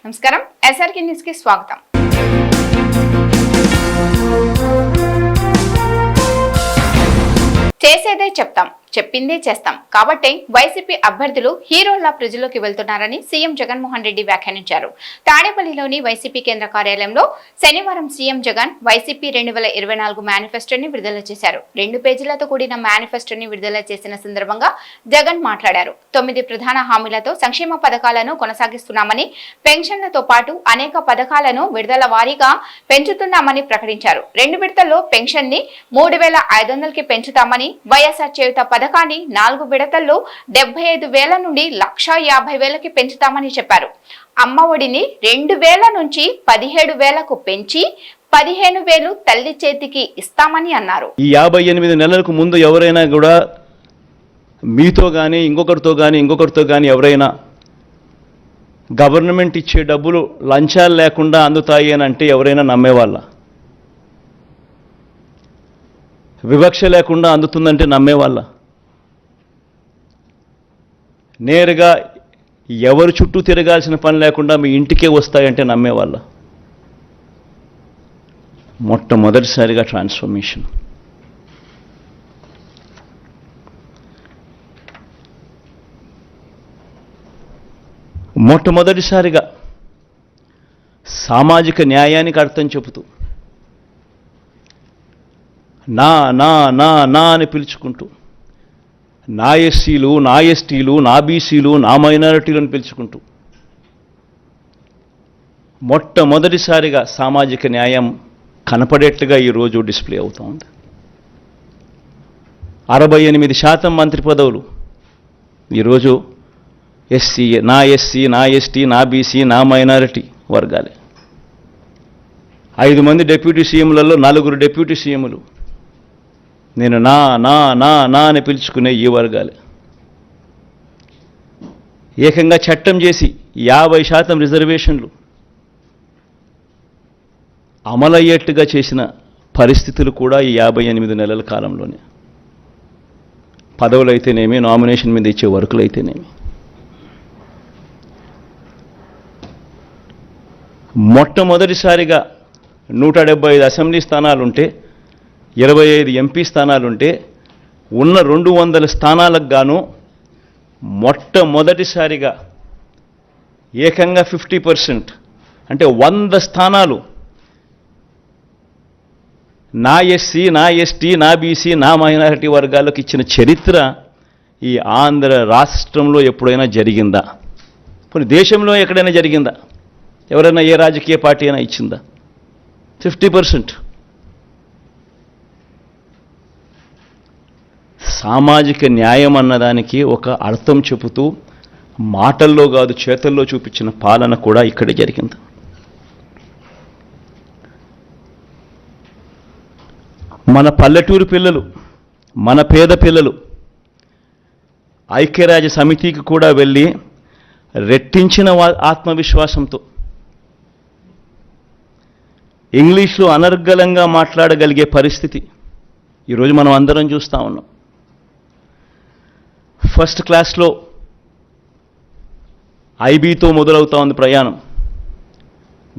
నమస్కారం SRK news కి స్వాగతం చేసేదే చెప్తాం చెప్పిందే చేస్తాం. కాబట్టి వైసీపీ అభ్యర్థులు హీరోల్లా ప్రజల్లోకి వెళ్తున్నారని సీఎం జగన్మోహన్ రెడ్డి వ్యాఖ్యానించారు. తాడేపల్లిలోని వైసీపీ కేంద్ర కార్యాలయంలో శనివారం సీఎం జగన్ వైసీపీ రెండు వేల ఇరవై నాలుగు మేనిఫెస్టోని విడుదల చేశారు. రెండు పేజీలతో కూడిన మేనిఫెస్టోని విడుదల చేసిన సందర్భంగా జగన్ మాట్లాడారు. తొమ్మిది ప్రధాన హామీలతో సంక్షేమ పథకాలను కొనసాగిస్తున్నామని పెన్షన్లతో పాటు అనేక పథకాలను విడుదల వారీగా పెంచుతున్నామని ప్రకటించారు. రెండు విడతల్లో పెన్షన్ని మూడు వేల ఐదు వందలకి పెంచుతామని వైఎస్ఆర్ చేయుత పథకాన్ని నాలుగు విడతల్లో డెబ్బై ఐదు వేల నుండి లక్షా యాభై వేలకి పెంచుతామని చెప్పారు. అమ్మ ఒడిని రెండు వేల నుంచి పదిహేడు వేలకు పెంచి పదిహేను వేలు తల్లి చేతికి ఇస్తామని అన్నారు. ఈ యాభై ఎనిమిది నెలలకు ముందు ఎవరైనా కూడా మీతో కానీ ఇంకొకరితో కానీ ఇంకొకరితో కానీ ఎవరైనా గవర్నమెంట్ ఇచ్చే డబ్బులు లంచాలు లేకుండా అందుతాయి అని అంటే ఎవరైనా నమ్మేవాళ్ళ? వివక్ష లేకుండా అందుతుందంటే నమ్మేవాళ్ళ? నేరుగా ఎవరు చుట్టూ తిరగాల్సిన పని లేకుండా మీ ఇంటికే వస్తాయంటే నమ్మేవాళ్ళ? మొట్టమొదటిసారిగా ట్రాన్స్ఫర్మేషన్. మొట్టమొదటిసారిగా సామాజిక న్యాయానికి అర్థం చెబుతూ నా నా నా నా అని పిలుచుకుంటూ నా ఎస్సీలు నా ఎస్టీలు నా బీసీలు నా మైనారిటీలను పిలుచుకుంటూ మొట్టమొదటిసారిగా సామాజిక న్యాయం కనపడేట్టుగా ఈరోజు డిస్ప్లే అవుతూ ఉంది. అరవై ఎనిమిది శాతం మంత్రి పదవులు ఈరోజు ఎస్సీ నా ఎస్సీ నా ఎస్టీ నా బీసీ నా మైనారిటీ వర్గాలే. ఐదు మంది డిప్యూటీ సీఎంలలో నలుగురు డిప్యూటీ సీఎంలు నేను నా నా నా నా అని పిలుచుకునే ఈ వర్గాలు. ఏకంగా చట్టం చేసి యాభై శాతం రిజర్వేషన్లు అమలయ్యేట్టుగా చేసిన పరిస్థితులు కూడా ఈ యాభై ఎనిమిది నెలల కాలంలోనే. పదవులు అయితేనేమి నామినేషన్ మీద ఇచ్చే వర్కులు అయితేనేమి మొట్టమొదటిసారిగా నూట డెబ్బై ఐదు అసెంబ్లీ స్థానాలుంటే ఇరవై ఐదు ఎంపీ స్థానాలుంటే ఉన్న రెండు వందల స్థానాలకు గాను మొట్టమొదటిసారిగా ఏకంగా ఫిఫ్టీ పర్సెంట్ అంటే వంద స్థానాలు. నా ఎస్సీ నా ఎస్టీ నా బీసీ నా మైనారిటీ వర్గాలకు ఇచ్చిన చరిత్ర ఈ ఆంధ్ర రాష్ట్రంలో ఎప్పుడైనా జరిగిందా? కొన్ని దేశంలో ఎక్కడైనా జరిగిందా? ఎవరైనా ఏ రాజకీయ పార్టీ అయినా ఇచ్చిందా? Fifty percent. సామాజిక న్యాయం అన్నదానికి ఒక అర్థం చెబుతూ మాటల్లో కాదు చేతల్లో చూపించిన పాలన కూడా ఇక్కడ జరిగింది. మన పల్లెటూరు పిల్లలు మన పేద పిల్లలు ఐక్యరాజ్య సమితికి కూడా వెళ్ళి రెట్టించిన ఆత్మవిశ్వాసంతో ఇంగ్లీష్లో అనర్గళంగా మాట్లాడగలిగే పరిస్థితి ఈరోజు మనం అందరం చూస్తూ ఉన్నాం. ఫస్ట్ క్లాస్లో ఐబీతో మొదలవుతా ఉంది ప్రయాణం.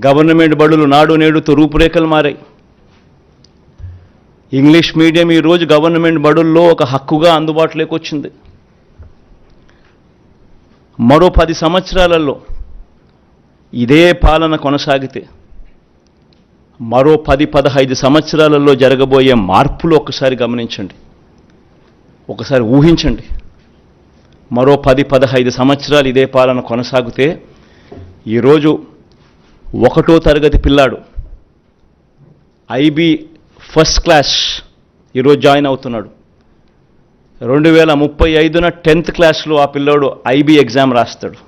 గవర్నమెంట్ బడులు నాడు నేడుతో రూపురేఖలు మారాయి. ఇంగ్లీష్ మీడియం ఈరోజు గవర్నమెంట్ బడుల్లో ఒక హక్కుగా అందుబాటులోకి వచ్చింది. మరో పది సంవత్సరాలలో ఇదే పాలన కొనసాగితే మరో పది పదహైదు సంవత్సరాలలో జరగబోయే మార్పులు ఒకసారి గమనించండి. ఒకసారి ఊహించండి. మరో పది పదహైదు సంవత్సరాలు ఇదే పాలన కొనసాగితే ఈరోజు ఒకటో తరగతి పిల్లాడు ఐబీ ఫస్ట్ క్లాస్ ఈరోజు జాయిన్ అవుతున్నాడు. రెండు వేల ముప్పై ఐదున టెన్త్ క్లాస్లో ఆ పిల్లోడు ఐబీ ఎగ్జామ్ రాస్తాడు.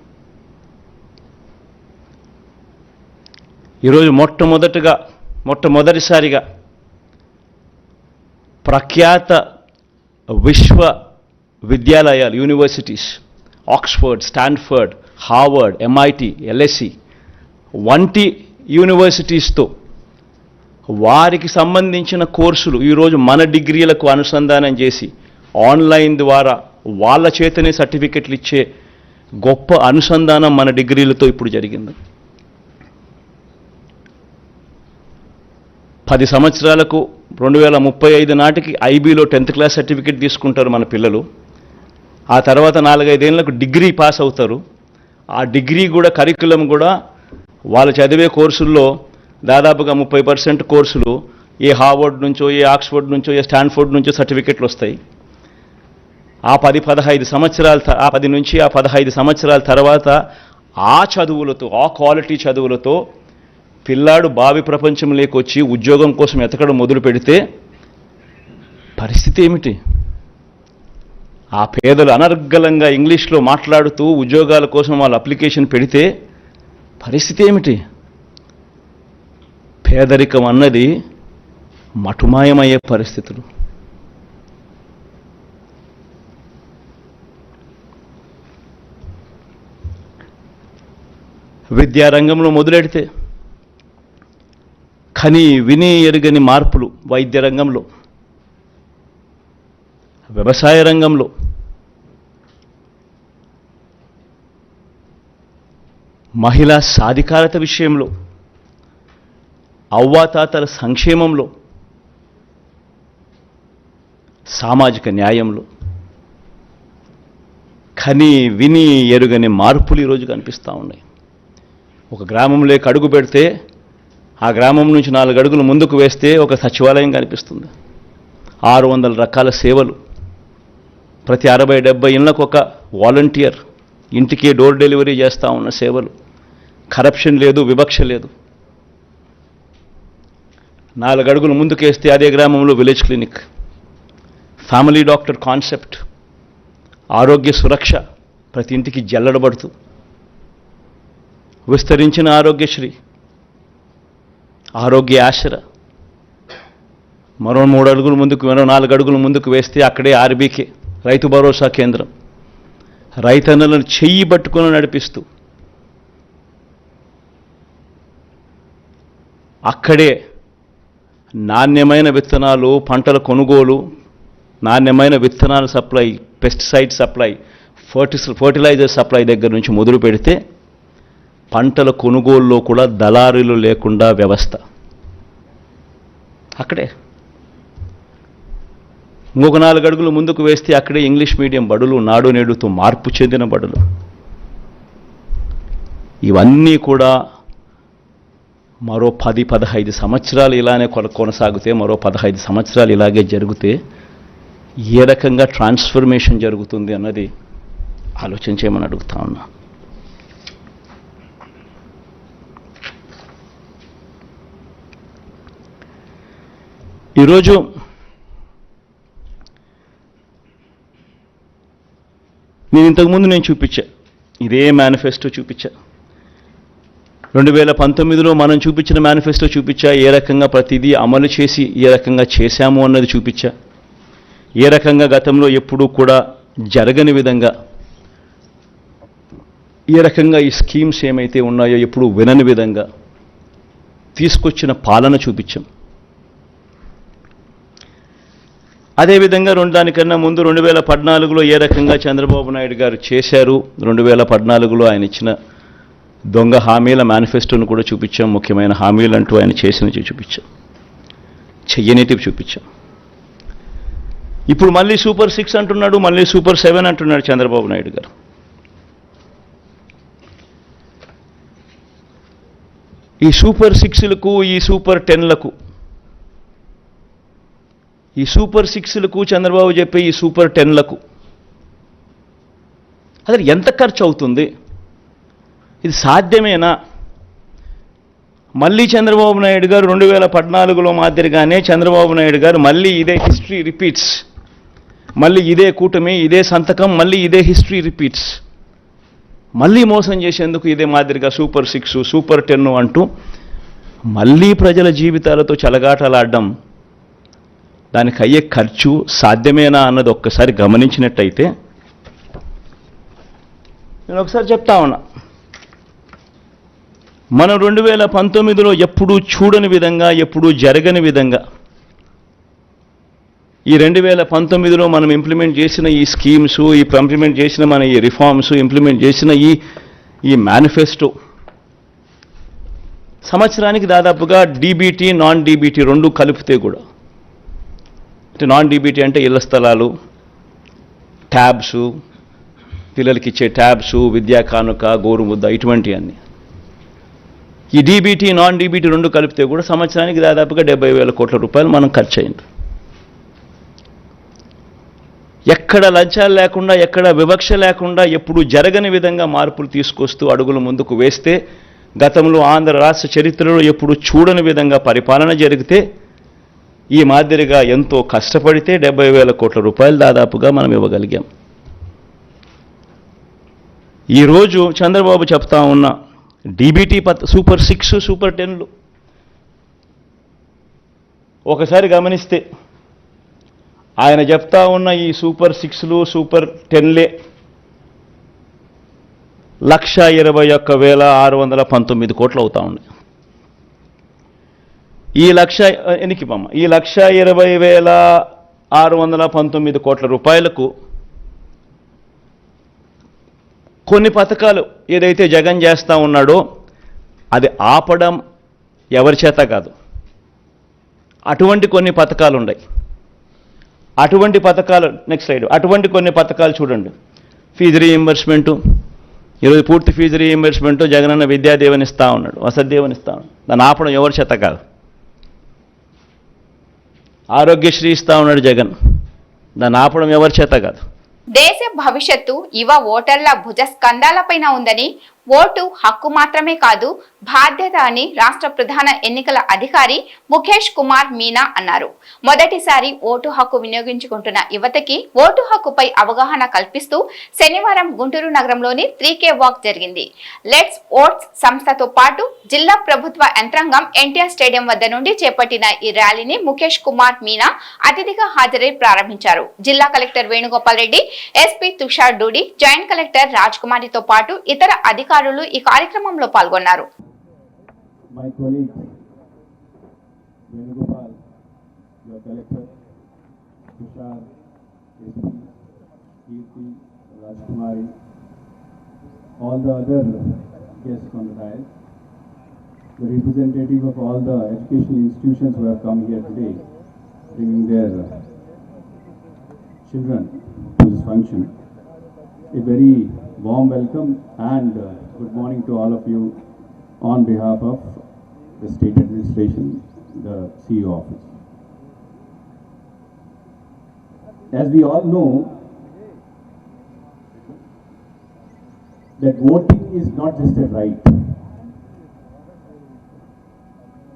ఈరోజు మొట్టమొదటగా మొట్టమొదటిసారిగా ప్రఖ్యాత విశ్వ విద్యాలయాలు universities Oxford Stanford Harvard MIT LSC వంటి యూనివర్సిటీస్తో వారికి సంబంధించిన కోర్సులు ఈరోజు మన డిగ్రీలకు అనుసంధానం చేసి ఆన్లైన్ ద్వారా వాళ్ళ చేతనే సర్టిఫికెట్లు ఇచ్చే గొప్ప అనుసంధానం మన డిగ్రీలతో ఇప్పుడు జరిగింది. పది సంవత్సరాలకు రెండు వేల ముప్పై ఐదు నాటికి ఐబీలో టెన్త్ క్లాస్ సర్టిఫికేట్ తీసుకుంటారు మన పిల్లలు. ఆ తర్వాత నాలుగైదేళ్ళకు డిగ్రీ పాస్ అవుతారు. ఆ డిగ్రీ కూడా కరికులం కూడా వాళ్ళు చదివే కోర్సుల్లో దాదాపుగా ముప్పై పర్సెంట్ కోర్సులు ఏ హార్వర్డ్ నుంచో ఏ ఆక్స్ఫర్డ్ నుంచో ఏ స్టాన్ఫోర్డ్ నుంచో సర్టిఫికెట్లు వస్తాయి. ఆ పది పదహైదు సంవత్సరాల ఆ పది నుంచి ఆ పదహైదు సంవత్సరాల తర్వాత ఆ చదువులతో ఆ క్వాలిటీ చదువులతో పిల్లాడు బావి ప్రపంచంలోకి వచ్చి ఉద్యోగం కోసం ఎతకడం మొదలు పెడితే పరిస్థితి ఏమిటి? ఆ పేదలు అనర్గళంగా ఇంగ్లీష్లో మాట్లాడుతూ ఉద్యోగాల కోసం వాళ్ళు అప్లికేషన్ పెడితే పరిస్థితి ఏమిటి? పేదరికం అన్నది మటుమాయమయ్యే పరిస్థితులు. విద్యారంగంలో మొదలెడితే కని విని ఎరుగని మార్పులు వైద్య రంగంలో వ్యవసాయ రంగంలో. మహిళా సాధికారత విషయంలో. అవ్వాతాతల సంక్షేమంలో. సామాజిక న్యాయంలో. కని విని ఎరుగని మార్పులు ఈరోజు కనిపిస్తూ ఉన్నాయి. ఒక గ్రామంలో అడుగు పెడితే ఆ గ్రామం నుంచి నాలుగు అడుగులు ముందుకు వేస్తే ఒక సచివాలయం కనిపిస్తుంది. ఆరు వందల రకాల సేవలు. ప్రతి అరవై డెబ్బై ఇళ్ళకు ఒక వాలంటీర్ ఇంటికి డోర్ డెలివరీ చేస్తూ ఉన్న సేవలు. కరప్షన్ లేదు వివక్ష లేదు. నాలుగు అడుగులు ముందుకేస్తే అదే గ్రామంలో village clinic. Family doctor concept. Aarogya Suraksha ప్రతి ఇంటికి జల్లడబడుతూ. విస్తరించిన ఆరోగ్యశ్రీ. ఆరోగ్య ఆశర. మరో మూడు అడుగులు ముందుకు మరో నాలుగు అడుగులు ముందుకు వేస్తే అక్కడే ఆర్బీకే. రైతు భరోసా కేంద్రం రైతన్నలను చెయ్యి పట్టుకుని నడిపిస్తూ అక్కడే నాణ్యమైన విత్తనాలు పంటల కొనుగోలు నాణ్యమైన విత్తనాల supply pesticide supply fertis fertiliser supply దగ్గర నుంచి మొదలు పెడితే పంటల కొనుగోలులో కూడా దళారీలు లేకుండా వ్యవస్థ. అక్కడే. ఇంకొక నాలుగు అడుగులు ముందుకు వేస్తే అక్కడే ఇంగ్లీష్ మీడియం బడులు నాడు నేడుతో మార్పు చెందిన బడులు. ఇవన్నీ కూడా మరో పది పదహైదు సంవత్సరాలు ఇలానే కొన కొనసాగితే మరో పదహైదు సంవత్సరాలు ఇలాగే జరిగితే ఏ రకంగా ట్రాన్స్ఫర్మేషన్ జరుగుతుంది అన్నది ఆలోచించేయమని అడుగుతా ఉన్నా. ఈరోజు నేను ఇంతకుముందు నేను చూపించా. ఇదే మేనిఫెస్టో చూపించా. రెండు వేల పంతొమ్మిదిలో మనం చూపించిన మేనిఫెస్టో చూపించా. ఏ రకంగా ప్రతిదీ అమలు చేసి ఏ రకంగా చేశాము అన్నది చూపించా. ఏ రకంగా గతంలో ఎప్పుడూ కూడా జరగని విధంగా ఏ రకంగా ఈ స్కీమ్స్ ఏమైతే ఉన్నాయో ఎప్పుడు వినని విధంగా తీసుకొచ్చిన పాలన చూపించాం. అదేవిధంగా రెండు దానికన్నా ముందు రెండు వేల పద్నాలుగులో ఏ రకంగా చంద్రబాబు నాయుడు గారు చేశారు? రెండు వేల పద్నాలుగులో ఆయన ఇచ్చిన దొంగ హామీల మేనిఫెస్టోను కూడా చూపించాం. ముఖ్యమైన హామీలు అంటూ ఆయన చేసినవి చూపించాం. చెయ్యనిటివి చూపించాం. ఇప్పుడు మళ్ళీ సూపర్ సిక్స్ అంటున్నాడు మళ్ళీ సూపర్ సెవెన్ అంటున్నాడు చంద్రబాబు నాయుడు గారు. ఈ సూపర్ సిక్స్లకు ఈ సూపర్ టెన్లకు ఈ సూపర్ సిక్స్లకు చంద్రబాబు చెప్పే ఈ సూపర్ టెన్లకు అసలు ఎంత ఖర్చు అవుతుంది? ఇది సాధ్యమేనా? మళ్ళీ చంద్రబాబు నాయుడు గారు రెండు వేల పద్నాలుగులో మాదిరిగానే చంద్రబాబు నాయుడు గారు మళ్ళీ ఇదే హిస్టరీ రిపీట్స్ మళ్ళీ ఇదే కూటమి ఇదే సంతకం మళ్ళీ ఇదే హిస్టరీ రిపీట్స్ మళ్ళీ మోసం చేసేందుకు ఇదే మాదిరిగా సూపర్ సిక్స్ సూపర్ టెన్ అంటూ మళ్ళీ ప్రజల జీవితాలతో చెలగాటలాడడం దానికి అయ్యే ఖర్చు సాధ్యమేనా అన్నది ఒక్కసారి గమనించినట్టయితే నేను ఒకసారి చెప్తా ఉన్నా. మనం రెండు వేల పంతొమ్మిదిలో ఎప్పుడూ చూడని విధంగా ఎప్పుడూ జరగని విధంగా ఈ రెండు వేల పంతొమ్మిదిలో మనం ఇంప్లిమెంట్ చేసిన ఈ స్కీమ్స్ ఈ ఇంప్లిమెంట్ చేసిన మన ఈ రిఫార్మ్స్ ఇంప్లిమెంట్ చేసిన ఈ ఈ మేనిఫెస్టో సంవత్సరానికి దాదాపుగా డీబీటీ నాన్ డీబీటీ రెండు కలిపితే కూడా అంటే నాన్ డీబీటీ అంటే ఇళ్ళ స్థలాలు ట్యాబ్స్ పిల్లలకి ఇచ్చే ట్యాబ్స్ విద్యా కానుక గోరుముద్ద ఇటువంటివన్నీ ఈ డీబీటీ నాన్ డీబీటీ రెండు కలిపితే కూడా సంవత్సరానికి దాదాపుగా డెబ్బై వేల కోట్ల రూపాయలు మనం ఖర్చు అయింది ఎక్కడ లంచాలు లేకుండా ఎక్కడ వివక్ష లేకుండా ఎప్పుడు జరగని విధంగా మార్పులు తీసుకొస్తూ అడుగులు ముందుకు వేస్తే గతంలో ఆంధ్ర రాష్ట్ర చరిత్రలో ఎప్పుడు చూడని విధంగా పరిపాలన జరిగితే ఈ మాదిరిగా ఎంతో కష్టపడితే డెబ్బై వేల కోట్ల రూపాయలు దాదాపుగా మనం ఇవ్వగలిగాం. ఈరోజు చంద్రబాబు చెప్తా ఉన్న డీబీటీ పత్ సూపర్ సిక్స్ సూపర్ టెన్లు. ఒకసారి గమనిస్తే ఆయన చెప్తా ఉన్న ఈ సూపర్ సిక్స్లు సూపర్ టెన్లే లక్ష ఇరవై ఒక్క వేల ఆరు వందల పంతొమ్మిది కోట్లు అవుతా ఉన్నాయి. ఈ లక్ష ఎనికి ఈ లక్ష ఇరవై వేల ఆరు వందల పంతొమ్మిది కోట్ల రూపాయలకు కొన్ని పథకాలు ఏదైతే జగన్ చేస్తూ ఉన్నాడో అది ఆపడం ఎవరి చేత కాదు. అటువంటి కొన్ని పథకాలు ఉన్నాయి. అటువంటి పథకాలు నెక్స్ట్ స్లైడ్ అటువంటి కొన్ని పథకాలు చూడండి. ఫీజు రీఎంబర్స్మెంటు ఈరోజు పూర్తి ఫీజు రీఎంబర్స్మెంట్ జగనన్న విద్యాదేవనిస్తూ ఉన్నాడు వసతిదేవని ఇస్తా ఉన్నాడు. దాన్ని ఆపడం ఎవరి చేత కాదు. ఆరోగ్యశ్రీ ఇస్తా ఉన్నాడు జగన్. దాన్ని ఆపడం ఎవరి చేత కాదు. దేశ భవిష్యత్తు యువ ఓటర్ల భుజస్కంధాలపైన ఉందని ఓటు హక్కు మాత్రమే కాదు బాధ్యత అని రాష్ట్ర ప్రధాన ఎన్నికల అధికారి ముఖేష్ కుమార్ మీనా అన్నారు. మొదటిసారి ఓటు హక్కు వినియోగించుకుంటున్న యువతకి ఓటు హక్కుపై అవగాహన కల్పిస్తూ శనివారం గుంటూరు నగరంలోని త్రీకే వాక్ జరిగింది. లెట్స్ ఓట్స్ సంస్థతో పాటు జిల్లా ప్రభుత్వ యంత్రాంగం ఎన్టీఆర్ స్టేడియం వద్ద నుండి చేపట్టిన ఈ ర్యాలీని ముఖేష్ కుమార్ మీనా అతిథిగా హాజరై ప్రారంభించారు. జిల్లా collector Venugopal Reddy SP Tushar Dudi joint collector Raj కుమారితో పాటు ఇతర అధికారులు ఈ కార్యక్రమంలో పాల్గొన్నారు Venugopal, your collector, Tushar, Rajkumari, all the other guests on the the representative of all the educational institutions who have come here today, bringing their children to this function. A very warm welcome and uh, good morning to all of you on behalf of the state administration, the CEO office. As we all know, that voting is not just a right,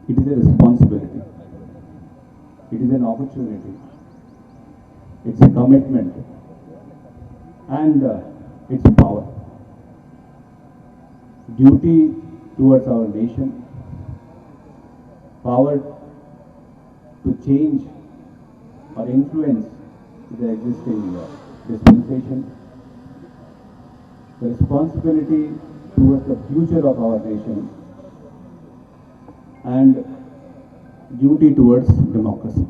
it is a responsibility, it is an opportunity, it's a commitment, and uh, it's power. Duty towards our nation, power to change or influence the existing dispensation, the responsibility towards the future of our nation, and duty towards democracy.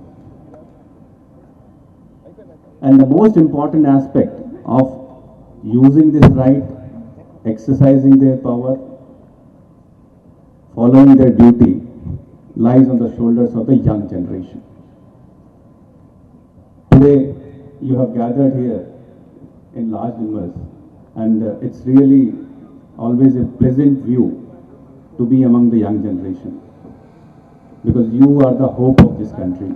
And the most important aspect of using this right, exercising their power, following their duty, lies on the shoulders of the young generation. Today, you have gathered here in large numbers, and uh, it's really always a pleasant view to be among the young generation because you are the hope of this country,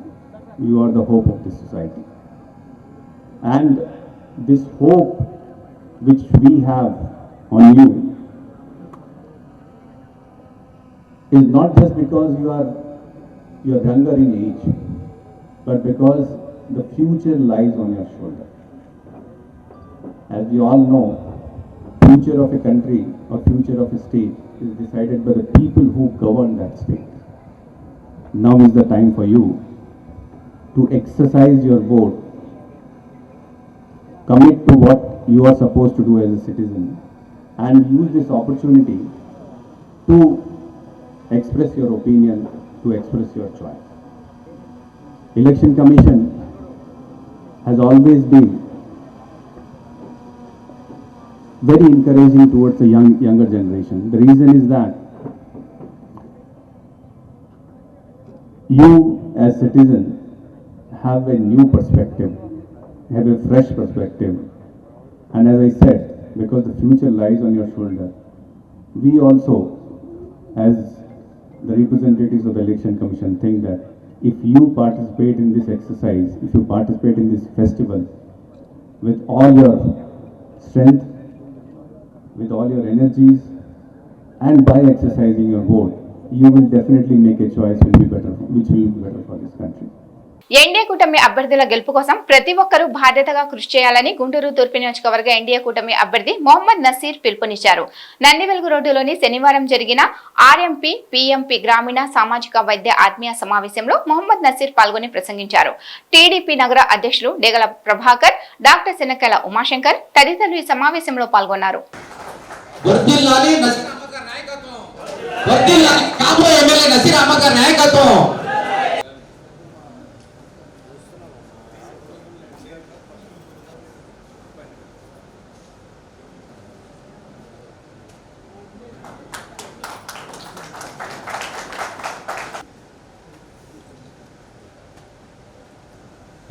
you are the hope of this society. And this hope which we have on you is not just because you are you are younger in age, but because the future lies on your shoulder. As we all know, future of a country or future of a state is decided by the people who govern that state. Now is the time for you to exercise your vote, commit to what you are supposed to do as a citizen, and use this opportunity to express your opinion, to express your choice. Election Commission has always been very encouraging towards the young, younger generation. The reason is that you as citizen have a new perspective, have a fresh perspective. And as I said, because the future lies on your shoulder, we also, as the representatives of the election commission, think that if you participate in this exercise, if you participate in this festival with all your strength, with all your energies, and by exercising your vote, you will definitely make a choice will be better, which will be better for this country. NDA కూటమి అభ్యర్థుల గెలుపు కోసం ప్రతి ఒక్కరూ బాధ్యతగా కృషి చేయాలని గుంటూరు తూర్పు నియోజకవర్గ ఎన్డీఏ కూటమి అభ్యర్థి మొహమ్మద్ నసీర్ పిలుపునిచ్చారు. నందివెలుగు రోడ్డులోని శనివారం జరిగిన ఆర్ఎంపీ పీఎంపీ గ్రామీణ సామాజిక వైద్య ఆత్మీయ సమావేశంలో మొహమ్మద్ నసీర్ పాల్గొని ప్రసంగించారు. టీడీపీ నగర అధ్యక్షులు డేగల ప్రభాకర్ డాక్టర్ శనకెల ఉమాశంకర్ తదితరులు ఈ సమావేశంలో పాల్గొన్నారు. నాయకత్వం.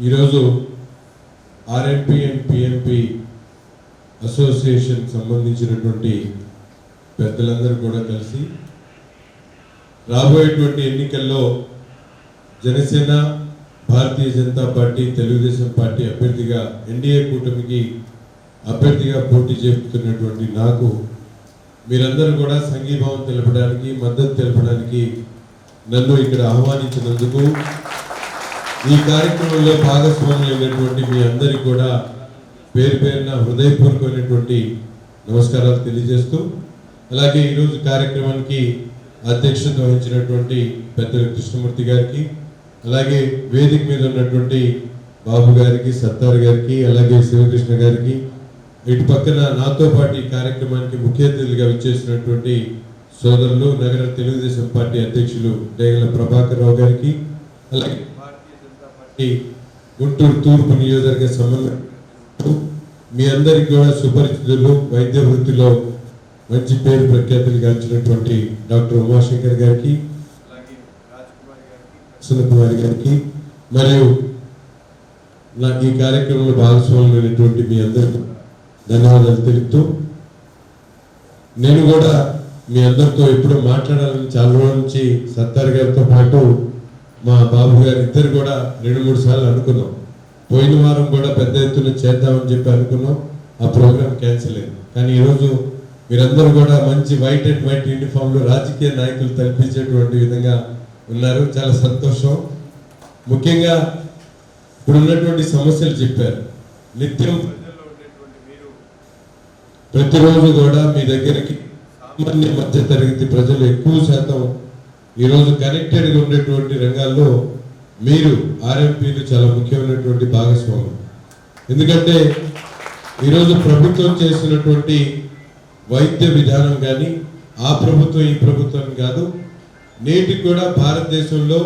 ఈరోజు ఆర్ఎంపీ అండ్ పిఎంపి అసోసియేషన్ సంబంధించినటువంటి పెద్దలందరూ కూడా కలిసి రాబోయేటువంటి ఎన్నికల్లో జనసేన భారతీయ జనతా పార్టీ తెలుగుదేశం పార్టీ అభ్యర్థిగా ఎన్డీఏ కూటమికి అభ్యర్థిగా పోటీ చేస్తున్నటువంటి నాకు మీరందరూ కూడా సంఘీభావం తెలపడానికి మద్దతు తెలపడానికి నన్ను ఇక్కడ ఆహ్వానించినందుకు ఈ కార్యక్రమంలో భాగస్వాములైనటువంటి మీ అందరికీ కూడా పేరు పేరున హృదయపూర్వకమైనటువంటి నమస్కారాలు తెలియజేస్తూ అలాగే ఈరోజు కార్యక్రమానికి అధ్యక్షత వహించినటువంటి పెద్దల కృష్ణమూర్తి గారికి అలాగే వేదిక మీద ఉన్నటువంటి బాబు గారికి సత్తార్ గారికి అలాగే శివకృష్ణ గారికి ఇటు పక్కన నాతో పాటు ఈ కార్యక్రమానికి ముఖ్య అతిథులుగా విచ్చేసినటువంటి సోదరులు నగర తెలుగుదేశం పార్టీ అధ్యక్షులు డేగల ప్రభాకర్ రావు గారికి అలాగే గుంటూరు తూర్పు నియోజకవర్గ సమన్వయ మీ అందరికి కూడా సుపరిచితులు వైద్య వృత్తిలో మంచి పేరు ప్రఖ్యాతులు గాంచినటువంటి డాక్టర్ ఉమాశంకర్ గారికి సునకుమారి గారికి మరియు నా ఈ కార్యక్రమంలో భాగస్వాములైనటువంటి మీ అందరికీ ధన్యవాదాలు తెలుపుతూ నేను కూడా మీ అందరితో ఎప్పుడూ మాట్లాడాలని చాలా రోజుల నుంచి సత్తార్ గారితో పాటు మా బాబు గారు ఇద్దరు కూడా రెండు మూడు సార్లు అనుకున్నాం. పోయిన వారం కూడా పెద్ద ఎత్తున చేద్దామని చెప్పి అనుకున్నాం. ఆ ప్రోగ్రామ్ క్యాన్సిల్ అయింది. కానీ ఈరోజు మీరందరూ కూడా మంచి వైట్ అండ్ వైట్ యూనిఫామ్లో రాజకీయ నాయకులు తలపించేటువంటి విధంగా ఉన్నారు. చాలా సంతోషం. ముఖ్యంగా ఇప్పుడు ఉన్నటువంటి సమస్యలు చెప్పారు. నిత్యం ప్రతిరోజు కూడా మీ దగ్గరికి సామాన్య మధ్య తరగతి ప్రజలు ఎక్కువ శాతం ఈరోజు కనెక్టెడ్గా ఉండేటువంటి రంగాల్లో మీరు ఆర్ఎంపీలు చాలా ముఖ్యమైనటువంటి భాగస్వాములు. ఎందుకంటే ఈరోజు ప్రభుత్వం చేసినటువంటి వైద్య విధానం కానీ ఆ ప్రభుత్వం ఈ ప్రభుత్వం కాదు. నేటికి కూడా భారతదేశంలో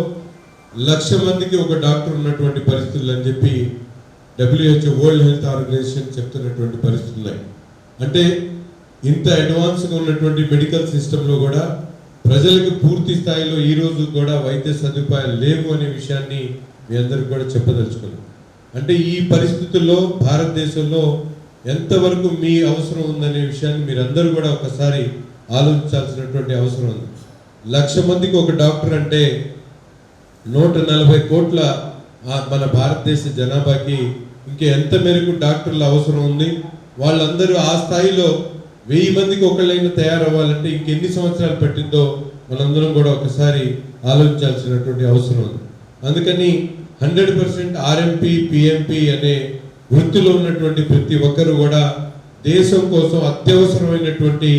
లక్ష మందికి ఒక డాక్టర్ ఉన్నటువంటి పరిస్థితులు అని చెప్పి డబ్ల్యూహెచ్ఓ వరల్డ్ హెల్త్ ఆర్గనైజేషన్ చెప్తున్నటువంటి పరిస్థితులు. ఉన్నాయి అంటే ఇంత అడ్వాన్స్గా ఉన్నటువంటి మెడికల్ సిస్టంలో కూడా ప్రజలకు పూర్తి స్థాయిలో ఈ రోజు కూడా వైద్య సదుపాయాలు లేవు అనే విషయాన్ని మీ అందరికి కూడా చెప్పదలుచుకున్నాం. అంటే ఈ పరిస్థితుల్లో భారతదేశంలో ఎంతవరకు మీ అవసరం ఉందనే విషయాన్ని మీరందరూ కూడా ఒకసారి ఆలోచించాల్సినటువంటి అవసరం ఉంది. లక్ష మందికి ఒక డాక్టర్ అంటే నూట నలభై కోట్ల మన భారతదేశ జనాభాకి ఇంకా ఎంత మేరకు డాక్టర్ల అవసరం ఉంది? వాళ్ళందరూ ఆ స్థాయిలో వెయ్యి మందికి ఒకళ్ళైనా తయారవ్వాలంటే ఇంకెన్ని సంవత్సరాలు పట్టిందో మనందరం కూడా ఒకసారి ఆలోచించాల్సినటువంటి అవసరం ఉంది. అందుకని హండ్రెడ్ పర్సెంట్ ఆర్ఎంపీ పిఎంపీ అనే వృత్తిలో ఉన్నటువంటి ప్రతి ఒక్కరు కూడా దేశం కోసం అత్యవసరమైనటువంటి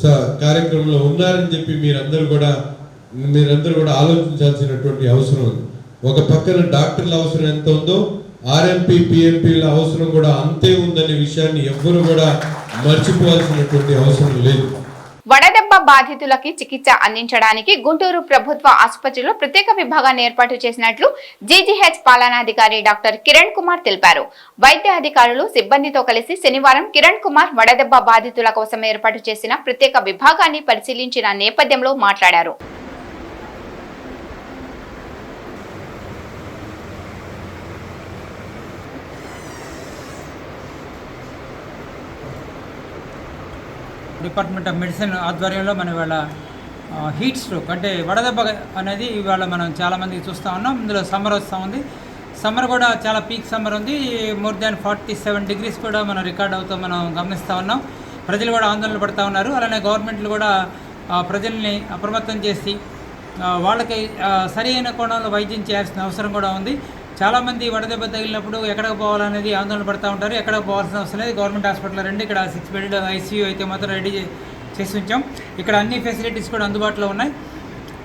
స- కార్యక్రమంలో ఉన్నారని చెప్పి మీరందరూ కూడా మీరందరూ కూడా ఆలోచించాల్సినటువంటి అవసరం ఉంది. ఒక పక్కన డాక్టర్ల అవసరం ఎంత ఉందో ఆర్ఎంపీ పిఎంపీల అవసరం కూడా అంతే ఉందనే విషయాన్ని ఎవ్వరూ కూడా మర్చిపోవాల్సినటువంటి అవసరం లేదు. వడదెబ్బ బాధితులకి చికిత్స అందించడానికి గుంటూరు ప్రభుత్వ ఆసుపత్రిలో ప్రత్యేక విభాగాన్ని ఏర్పాటు చేసినట్లు జీజీహెచ్ పాలనాధికారి డాక్టర్ కిరణ్ కుమార్ తెలిపారు. వైద్య అధికారులు సిబ్బందితో కలిసి శనివారం కిరణ్ కుమార్ వడదెబ్బ బాధితుల కోసం ఏర్పాటు చేసిన ప్రత్యేక విభాగాన్ని పరిశీలించిన నేపథ్యంలో మాట్లాడారు. డిపార్ట్మెంట్ ఆఫ్ మెడిసిన్ ఆధ్వర్యంలో మనం ఇవాళ హీట్ స్ట్రోక్ అంటే వడదెబ్బ అనేది ఇవాళ మనం చాలామంది చూస్తూ ఉన్నాం. ఇందులో సమ్మర్ వస్తూ ఉంది. సమ్మర్ కూడా చాలా పీక్ సమ్మర్ ఉంది. More than forty seven degrees కూడా మనం రికార్డ్ అవుతూ మనం గమనిస్తూ ఉన్నాం. ప్రజలు కూడా ఆందోళన పడుతూ ఉన్నారు. అలానే గవర్నమెంట్లు కూడా ప్రజల్ని అప్రమత్తం చేసి వాళ్ళకి సరైన సరి అయిన కోణంలో వైద్యం చేయాల్సిన అవసరం కూడా ఉంది. చాలామంది వడదెబ్బ తగిలినప్పుడు ఎక్కడికి పోవాలనేది ఆందోళన పడుతూ ఉంటారు. ఎక్కడికి పోవాల్సిన అవసరం లేదు. గవర్నమెంట్ హాస్పిటల్ రండి. ఇక్కడ సిక్స్ బెడ్ ఐసీయూ అయితే మాత్రం రెడీ చేసి ఉంచాం. ఇక్కడ అన్ని ఫెసిలిటీస్ కూడా అందుబాటులో ఉన్నాయి.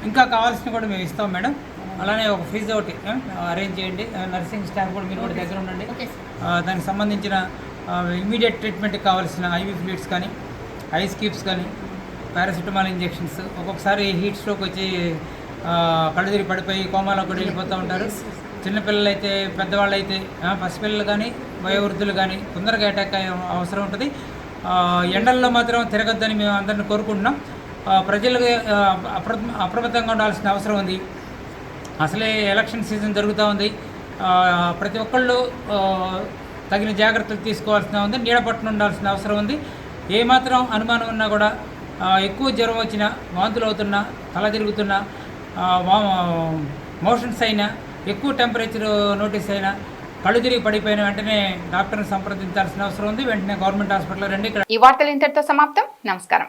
ఇంకా కావాల్సిన కూడా మేము ఇస్తాం మేడం. అలానే ఒక ఫీజు ఒకటి అరేంజ్ చేయండి. నర్సింగ్ స్టాఫ్ కూడా మీరు కూడా దగ్గర ఉండండి. దానికి సంబంధించిన ఇమీడియట్ ట్రీట్మెంట్కి కావాల్సిన ఐవీ ఫ్లూయిడ్స్ కానీ ఐస్ క్యూబ్స్ కానీ పారాసిటమాల్ ఇంజెక్షన్స్ ఒక్కొక్కసారి హీట్ స్ట్రోక్ వచ్చి కళ్ళు తిరిగి పడిపోయి కోమాలో కూడా వెళ్ళిపోతూ ఉంటారు. చిన్నపిల్లలు అయితే పెద్దవాళ్ళు అయితే పసిపిల్లలు కానీ వయోవృద్ధులు కానీ తొందరగా అటాక్ అయ్యే అవసరం ఉంటుంది. ఎండల్లో మాత్రం తిరగద్దని మేము అందరిని కోరుకుంటున్నాం. ప్రజలు ప్రజలకు అప్ర అప్రమత్తంగా ఉండాల్సిన అవసరం ఉంది. అసలే ఎలక్షన్ సీజన్ జరుగుతూ ఉంది. ప్రతి ఒక్కళ్ళు తగిన జాగ్రత్తలు తీసుకోవాల్సిన ఉంది. నీడ పట్టున ఉండాల్సిన అవసరం ఉంది. ఏమాత్రం అనుమానం ఉన్నా కూడా ఎక్కువ జ్వరం వచ్చినా వాంతులు అవుతున్నా తల తిరుగుతున్నా వా- మోషన్స్ అయినా ఎక్కువ టెంపరేచర్ నోటీస్ అయినా కళ్ళు తిరిగి పడిపోయిన వెంటనే డాక్టర్ని సంప్రదించాల్సిన అవసరం ఉంది. వెంటనే గవర్నమెంట్ హాస్పిటల్ రండి. ఇక్కడ ఈ వార్తలు ఇంతటితో సమాప్తం. నమస్కారం.